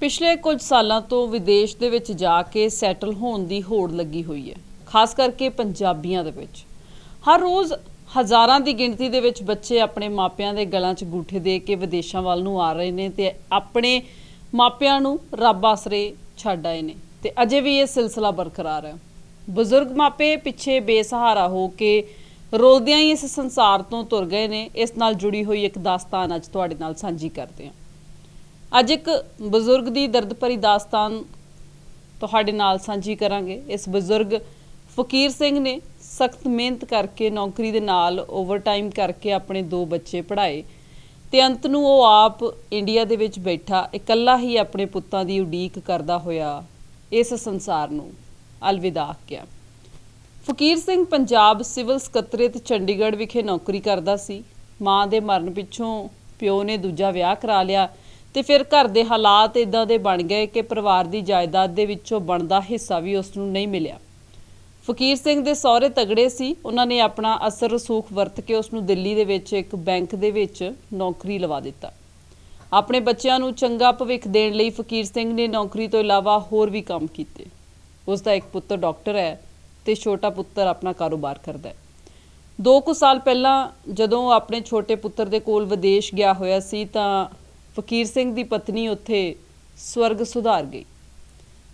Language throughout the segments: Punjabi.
ਪਿਛਲੇ ਕੁਝ ਸਾਲਾਂ ਤੋਂ ਵਿਦੇਸ਼ ਦੇ ਵਿੱਚ ਜਾ ਕੇ ਸੈਟਲ ਹੋਣ ਦੀ ਹੋੜ ਲੱਗੀ ਹੋਈ ਹੈ, ਖਾਸ ਕਰਕੇ ਪੰਜਾਬੀਆਂ ਦੇ ਵਿੱਚ। ਹਰ ਰੋਜ਼ ਹਜ਼ਾਰਾਂ ਦੀ ਗਿਣਤੀ ਦੇ ਵਿੱਚ ਬੱਚੇ ਆਪਣੇ ਮਾਪਿਆਂ ਦੇ ਗਲਾਂ 'ਚ ਗੂਠੇ ਦੇ ਕੇ ਵਿਦੇਸ਼ਾਂ ਵੱਲ ਨੂੰ ਆ ਰਹੇ ਨੇ ਤੇ ਆਪਣੇ ਮਾਪਿਆਂ ਨੂੰ ਰੱਬ ਆਸਰੇ ਛੱਡ ਆਏ ਨੇ ਤੇ ਅਜੇ ਵੀ ਇਹ ਸਿਲਸਿਲਾ ਬਰਕਰਾਰ ਹੈ। ਬਜ਼ੁਰਗ ਮਾਪੇ ਪਿੱਛੇ ਬੇਸਹਾਰਾ ਹੋ ਕੇ ਰੋਲਦਿਆਂ ਹੀ ਇਸ ਸੰਸਾਰ ਤੋਂ ਤੁਰ ਗਏ ਨੇ, ਇਸ ਨਾਲ ਜੁੜੀ ਹੋਈ ਇੱਕ ਦਾਸਤਾਨ ਅੱਜ ਤੁਹਾਡੇ ਨਾਲ ਸਾਂਝੀ ਕਰਦੇ ਹਾਂ। ਅੱਜ ਇੱਕ ਬਜ਼ੁਰਗ ਦੀ ਦਰਦ ਭਰੀ ਦਾਸਤਾਨ ਤੁਹਾਡੇ ਨਾਲ ਸਾਂਝੀ ਕਰਾਂਗੇ। ਇਸ ਬਜ਼ੁਰਗ ਫਕੀਰ ਸਿੰਘ ਨੇ ਸਖਤ ਮਿਹਨਤ ਕਰਕੇ ਨੌਕਰੀ ਦੇ ਨਾਲ ਓਵਰਟਾਈਮ ਕਰਕੇ ਆਪਣੇ ਦੋ ਬੱਚੇ ਪੜ੍ਹਾਏ ਤੇ ਅੰਤ ਨੂੰ ਉਹ ਆਪ ਇੰਡੀਆ ਦੇ ਵਿੱਚ ਬੈਠਾ, ਇਕੱਲਾ ਹੀ ਆਪਣੇ ਪੁੱਤਾਂ ਦੀ ਉਡੀਕ ਕਰਦਾ ਹੋਇਆ ਇਸ ਸੰਸਾਰ ਨੂੰ। ਅਲਵਿਦਾ ਕਿਹਾ ਫਕੀਰ ਸਿੰਘ ਪੰਜਾਬ ਸਿਵਲ ਸਕੱਤਰੇਤ ਚੰਡੀਗੜ੍ਹ ਵਿਖੇ ਨੌਕਰੀ ਕਰਦਾ ਸੀ। ਮਾਂ ਦੇ ਮਰਨ ਪਿੱਛੋਂ ਪਿਓ ਨੇ ਦੂਜਾ ਵਿਆਹ ਕਰਾ ਲਿਆ। ਤੇ ਫਿਰ ਘਰ ਦੇ ਹਾਲਾਤ ਇਦਾਂ ਦੇ ਬਣ ਗਏ ਕਿ ਪਰਿਵਾਰ ਦੀ ਜਾਇਦਾਦ ਦੇ ਵਿੱਚੋਂ ਬਣਦਾ ਹਿੱਸਾ ਵੀ ਉਸ ਨੂੰ ਨਹੀਂ ਮਿਲਿਆ। ਫਕੀਰ ਸਿੰਘ ਦੇ ਸਹੁਰੇ ਤਗੜੇ ਸੀ। ਉਹਨਾਂ ਨੇ ਆਪਣਾ ਅਸਰ ਰਸੂਖ ਵਰਤ ਕੇ ਉਸ ਨੂੰ ਦਿੱਲੀ ਦੇ ਵਿੱਚ ਇੱਕ ਬੈਂਕ ਦੇ ਵਿੱਚ ਨੌਕਰੀ ਲਵਾ ਦਿੱਤਾ। ਆਪਣੇ ਬੱਚਿਆਂ ਨੂੰ ਚੰਗਾ ਭਵਿੱਖ ਦੇਣ ਲਈ ਫਕੀਰ ਸਿੰਘ ਨੇ ਨੌਕਰੀ ਤੋਂ ਇਲਾਵਾ ਹੋਰ ਵੀ ਕੰਮ ਕੀਤੇ। ਉਸ ਦਾ ਇੱਕ ਪੁੱਤਰ ਡਾਕਟਰ ਹੈ ਤੇ ਛੋਟਾ ਪੁੱਤਰ ਆਪਣਾ ਕਾਰੋਬਾਰ ਕਰਦਾ ਹੈ। ਦੋ ਕੁ ਸਾਲ ਪਹਿਲਾਂ ਜਦੋਂ ਆਪਣੇ ਛੋਟੇ ਪੁੱਤਰ ਦੇ ਕੋਲ ਵਿਦੇਸ਼ ਗਿਆ ਹੋਇਆ ਸੀ ਤਾਂ ਫਕੀਰ ਸਿੰਘ ਦੀ ਪਤਨੀ ਉੱਥੇ ਸਵਰਗ ਸੁਧਾਰ ਗਈ।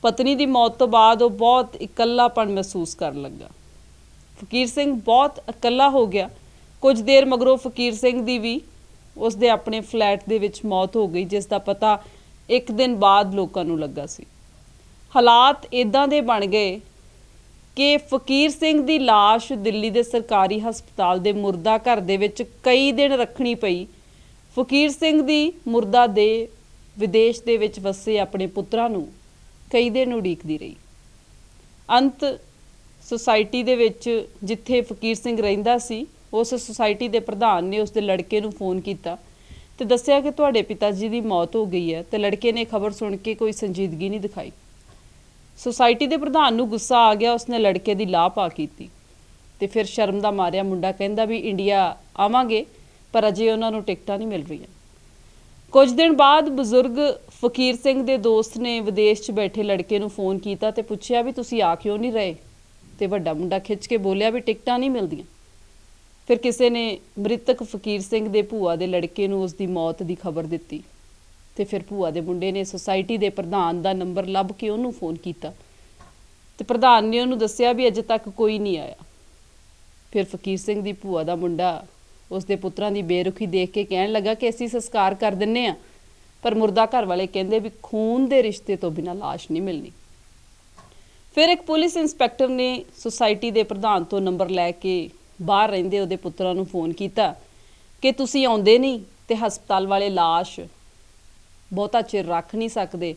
ਪਤਨੀ ਦੀ ਮੌਤ ਤੋਂ ਬਾਅਦ ਉਹ ਬਹੁਤ ਇਕੱਲਾਪਣ ਮਹਿਸੂਸ ਕਰਨ ਲੱਗਾ। ਫਕੀਰ ਸਿੰਘ ਬਹੁਤ ਇਕੱਲਾ ਹੋ ਗਿਆ। ਕੁਝ ਦੇਰ ਮਗਰੋਂ ਫਕੀਰ ਸਿੰਘ ਦੀ ਵੀ ਉਸ ਦੇ ਆਪਣੇ ਫਲੈਟ ਦੇ ਵਿੱਚ ਮੌਤ ਹੋ ਗਈ, ਜਿਸ ਦਾ ਪਤਾ ਇੱਕ ਦਿਨ ਬਾਅਦ ਲੋਕਾਂ ਨੂੰ ਲੱਗਾ ਸੀ। ਹਾਲਾਤ ਇਦਾਂ ਦੇ ਬਣ ਗਏ ਕਿ ਫਕੀਰ ਸਿੰਘ ਦੀ ਲਾਸ਼ ਦਿੱਲੀ ਦੇ ਸਰਕਾਰੀ ਹਸਪਤਾਲ ਦੇ ਮੁਰਦਾ ਘਰ ਦੇ ਵਿੱਚ ਕਈ ਦਿਨ ਰੱਖਣੀ ਪਈ ਫਕੀਰ ਸਿੰਘ ਦੀ ਮੁਰਦਾ ਦੇ ਵਿਦੇਸ਼ ਦੇ ਵਿੱਚ ਵਸੇ ਆਪਣੇ ਪੁੱਤਰਾਂ ਨੂੰ ਕਈ ਦਿਨ ਉਡੀਕਦੀ ਰਹੀ। ਅੰਤ ਸੁਸਾਇਟੀ ਦੇ ਵਿੱਚ ਜਿੱਥੇ ਫਕੀਰ ਸਿੰਘ ਰਹਿੰਦਾ ਸੀ, ਉਸ ਸੁਸਾਇਟੀ ਦੇ ਪ੍ਰਧਾਨ ਨੇ ਉਸ ਦੇ ਲੜਕੇ ਨੂੰ ਫੋਨ ਕੀਤਾ ਤੇ ਦੱਸਿਆ ਕਿ ਤੁਹਾਡੇ ਪਿਤਾ ਜੀ ਦੀ ਮੌਤ ਹੋ ਗਈ ਹੈ ਤੇ ਲੜਕੇ ਨੇ ਖਬਰ ਸੁਣ ਕੇ ਕੋਈ ਸੰਜੀਦਗੀ ਨਹੀਂ ਦਿਖਾਈ। ਸੁਸਾਇਟੀ ਦੇ ਪ੍ਰਧਾਨ ਨੂੰ ਗੁੱਸਾ ਆ ਗਿਆ, ਉਸਨੇ ਲੜਕੇ ਦੀ ਲਾਪਾ ਕੀਤੀ ਤੇ ਫਿਰ ਸ਼ਰਮ ਦਾ ਮਾਰਿਆ ਮੁੰਡਾ ਕਹਿੰਦਾ ਵੀ, ਇੰਡੀਆ ਆਵਾਂਗੇ ਪਰ ਅਜੇ ਉਹਨਾਂ ਨੂੰ ਟਿਕਟਾਂ ਨਹੀਂ ਮਿਲ ਰਹੀਆਂ। ਕੁਝ ਦਿਨ ਬਾਅਦ ਬਜ਼ੁਰਗ ਫਕੀਰ ਸਿੰਘ ਦੇ ਦੋਸਤ ਨੇ ਵਿਦੇਸ਼ 'ਚ ਬੈਠੇ ਲੜਕੇ ਨੂੰ ਫੋਨ ਕੀਤਾ ਤੇ ਪੁੱਛਿਆ ਵੀ ਤੁਸੀਂ ਆ ਕਿਉਂ ਨਹੀਂ ਰਹੇ? ਤੇ ਵੱਡਾ ਮੁੰਡਾ ਖਿੱਚ ਕੇ ਬੋਲਿਆ ਵੀ ਟਿਕਟਾਂ ਨਹੀਂ ਮਿਲਦੀਆਂ। ਫਿਰ ਕਿਸੇ ਨੇ ਮ੍ਰਿਤਕ ਫਕੀਰ ਸਿੰਘ ਦੇ ਭੂਆ ਦੇ ਲੜਕੇ ਨੂੰ ਉਸ ਦੀ ਮੌਤ ਦੀ ਖਬਰ ਦਿੱਤੀ। ਤੇ ਫਿਰ ਭੂਆ ਦੇ ਮੁੰਡੇ ਨੇ ਸੁਸਾਇਟੀ ਦੇ ਪ੍ਰਧਾਨ ਦਾ ਨੰਬਰ ਲੱਭ ਕੇ ਉਹਨੂੰ ਫੋਨ ਕੀਤਾ। ਤੇ ਪ੍ਰਧਾਨ ਨੇ ਉਹਨੂੰ ਦੱਸਿਆ ਵੀ ਅਜੇ ਤੱਕ ਕੋਈ ਨਹੀਂ ਆਇਆ। ਫਿਰ ਫਕੀਰ ਸਿੰਘ ਦੀ ਭੂਆ ਦਾ ਮੁੰਡਾ ਉਸ ਦੇ ਪੁੱਤਰਾਂ ਦੀ ਬੇਰੁਖੀ ਦੇਖ ਕੇ ਕਹਿਣ ਲੱਗਾ ਕਿ ਅਸੀਂ ਸੰਸਕਾਰ ਕਰ ਦਿੰਨੇ ਆ। ਪਰ ਮੁਰਦਾ ਘਰ ਵਾਲੇ ਕਹਿੰਦੇ ਵੀ ਖੂਨ ਦੇ ਰਿਸ਼ਤੇ ਤੋਂ ਬਿਨਾਂ ਲਾਸ਼ ਨਹੀਂ ਮਿਲਣੀ। ਫਿਰ ਇੱਕ ਪੁਲਿਸ ਇੰਸਪੈਕਟਰ ਨੇ ਸੁਸਾਇਟੀ ਦੇ ਪ੍ਰਧਾਨ ਤੋਂ ਨੰਬਰ ਲੈ ਕੇ ਬਾਹਰ ਰਹਿੰਦੇ ਉਹਦੇ ਪੁੱਤਰਾਂ ਨੂੰ ਫੋਨ ਕੀਤਾ ਕਿ ਤੁਸੀਂ ਆਉਂਦੇ ਨਹੀਂ ਤੇ ਹਸਪਤਾਲ ਵਾਲੇ ਲਾਸ਼ ਬਹੁਤਾ ਚਿਰ ਰੱਖ ਨਹੀਂ ਸਕਦੇ।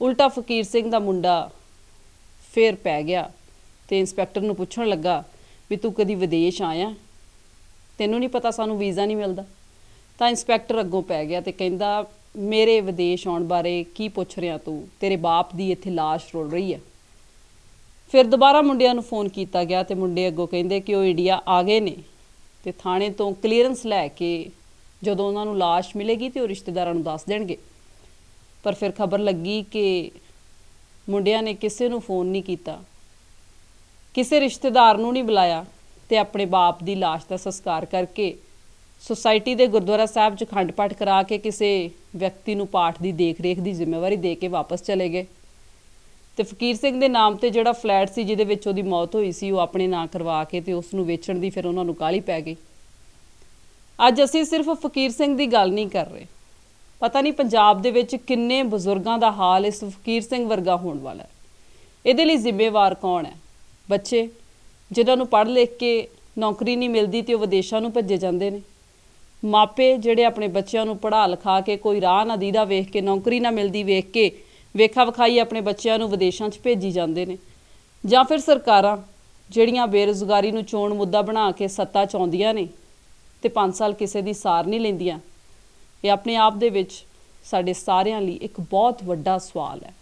ਉਲਟਾ ਫਕੀਰ ਸਿੰਘ ਦਾ ਮੁੰਡਾ ਫੇਰ ਪੈ ਗਿਆ ਤੇ ਇੰਸਪੈਕਟਰ ਨੂੰ ਪੁੱਛਣ ਲੱਗਾ ਵੀ ਤੂੰ ਕਦੀ ਵਿਦੇਸ਼ ਆਇਆ? ਤੈਨੂੰ ਨਹੀਂ ਪਤਾ, ਸਾਨੂੰ ਵੀਜ਼ਾ ਨਹੀਂ ਮਿਲਦਾ। ਤਾਂ ਇੰਸਪੈਕਟਰ ਅੱਗੋਂ ਪੈ ਗਿਆ ਤੇ ਕਹਿੰਦਾ, ਮੇਰੇ ਵਿਦੇਸ਼ ਆਉਣ ਬਾਰੇ ਕੀ ਪੁੱਛ ਰਿਹਾ ਤੂੰ? ਤੇਰੇ ਬਾਪ ਦੀ ਇੱਥੇ ਲਾਸ਼ ਰੁਲ ਰਹੀ ਹੈ ਫਿਰ ਦੁਬਾਰਾ ਮੁੰਡਿਆਂ ਨੂੰ ਫੋਨ ਕੀਤਾ ਗਿਆ ਤੇ ਮੁੰਡੇ ਅੱਗੋਂ ਕਹਿੰਦੇ ਕਿ ਉਹ ਇੰਡੀਆ ਆ ਗਏ ਨੇ ਤੇ ਥਾਣੇ ਤੋਂ ਕਲੀਅਰੈਂਸ ਲੈ ਕੇ ਜਦੋਂ ਉਹਨਾਂ ਨੂੰ ਲਾਸ਼ ਮਿਲੇਗੀ ਤੇ ਉਹ ਰਿਸ਼ਤੇਦਾਰਾਂ ਨੂੰ ਦੱਸ ਦੇਣਗੇ। ਪਰ ਫਿਰ ਖਬਰ ਲੱਗੀ ਕਿ ਮੁੰਡਿਆਂ ਨੇ ਕਿਸੇ ਨੂੰ ਫੋਨ ਨਹੀਂ ਕੀਤਾ। ਕਿਸੇ ਰਿਸ਼ਤੇਦਾਰ ਨੂੰ ਨਹੀਂ ਬੁਲਾਇਆ। ਤੇ ਆਪਣੇ ਬਾਪ ਦੀ ਲਾਸ਼ ਦਾ ਸੰਸਕਾਰ ਕਰਕੇ ਸੁਸਾਇਟੀ ਦੇ ਗੁਰਦੁਆਰਾ ਸਾਹਿਬ 'ਚ ਖੰਡ ਪਾਠ ਕਰਾ ਕੇ ਕਿਸੇ ਵਿਅਕਤੀ ਨੂੰ ਪਾਠ ਦੀ ਦੇਖ-ਰੇਖ ਦੀ ਜ਼ਿੰਮੇਵਾਰੀ ਦੇ ਕੇ ਵਾਪਸ ਚਲੇ ਗਏ। ਤੇ ਫਕੀਰ ਸਿੰਘ ਦੇ ਨਾਮ ਤੇ ਜਿਹੜਾ ਫਲੈਟ ਸੀ ਜਿਹਦੇ ਵਿੱਚ ਉਹਦੀ ਮੌਤ ਹੋਈ ਸੀ, ਉਹ ਆਪਣੇ ਨਾਂ ਕਰਵਾ ਕੇ ਤੇ ਉਸ ਨੂੰ ਵੇਚਣ ਦੀ ਫਿਰ ਉਹਨਾਂ ਨੂੰ ਕਾਹਲੀ ਪੈ ਗਈ। ਅੱਜ ਅਸੀਂ ਸਿਰਫ ਫਕੀਰ ਸਿੰਘ ਦੀ ਗੱਲ ਨਹੀਂ ਕਰ ਰਹੇ। ਪਤਾ ਨਹੀਂ ਪੰਜਾਬ ਦੇ ਵਿੱਚ ਕਿੰਨੇ ਬਜ਼ੁਰਗਾਂ ਦਾ ਹਾਲ ਇਸ ਫਕੀਰ ਸਿੰਘ ਵਰਗਾ ਹੋਣ ਵਾਲਾ ਹੈ। ਇਹਦੇ ਲਈ ਜ਼ਿੰਮੇਵਾਰ ਕੌਣ ਹੈ? ਬੱਚੇ ਜਿਨ੍ਹਾਂ ਨੂੰ ਪੜ੍ਹ ਲਿਖ ਕੇ ਨੌਕਰੀ ਨਹੀਂ ਮਿਲਦੀ ਤੇ ਉਹ ਵਿਦੇਸ਼ਾਂ ਨੂੰ ਭੱਜੇ ਜਾਂਦੇ ਨੇ। ਮਾਪੇ ਜਿਹੜੇ ਆਪਣੇ ਬੱਚਿਆਂ ਨੂੰ ਪੜ੍ਹਾ ਲਿਖਾ ਕੇ ਕੋਈ ਰਾਹ ਨਾ ਦੀਦਾ ਵੇਖ ਕੇ, ਨੌਕਰੀ ਨਾ ਮਿਲਦੀ ਵੇਖ ਕੇ ਵੇਖਾ ਵਿਖਾਈ ਆਪਣੇ ਬੱਚਿਆਂ ਨੂੰ ਵਿਦੇਸ਼ਾਂ 'ਚ ਭੇਜੀ ਜਾਂਦੇ ਨੇ। ਜਾਂ ਫਿਰ ਸਰਕਾਰਾਂ ਜਿਹੜੀਆਂ ਬੇਰੁਜ਼ਗਾਰੀ ਨੂੰ ਚੋਣ ਮੁੱਦਾ ਬਣਾ ਕੇ ਸੱਤਾ 'ਚ ਆਉਂਦੀਆਂ ਨੇ ਤੇ 5 ਸਾਲ ਕਿਸੇ ਦੀ ਸਾਰ ਨਹੀਂ ਲੈਂਦੀਆਂ। ਇਹ ਆਪਣੇ ਆਪ ਦੇ ਵਿੱਚ ਸਾਡੇ ਸਾਰਿਆਂ ਲਈ ਇੱਕ ਬਹੁਤ ਵੱਡਾ ਸਵਾਲ ਹੈ।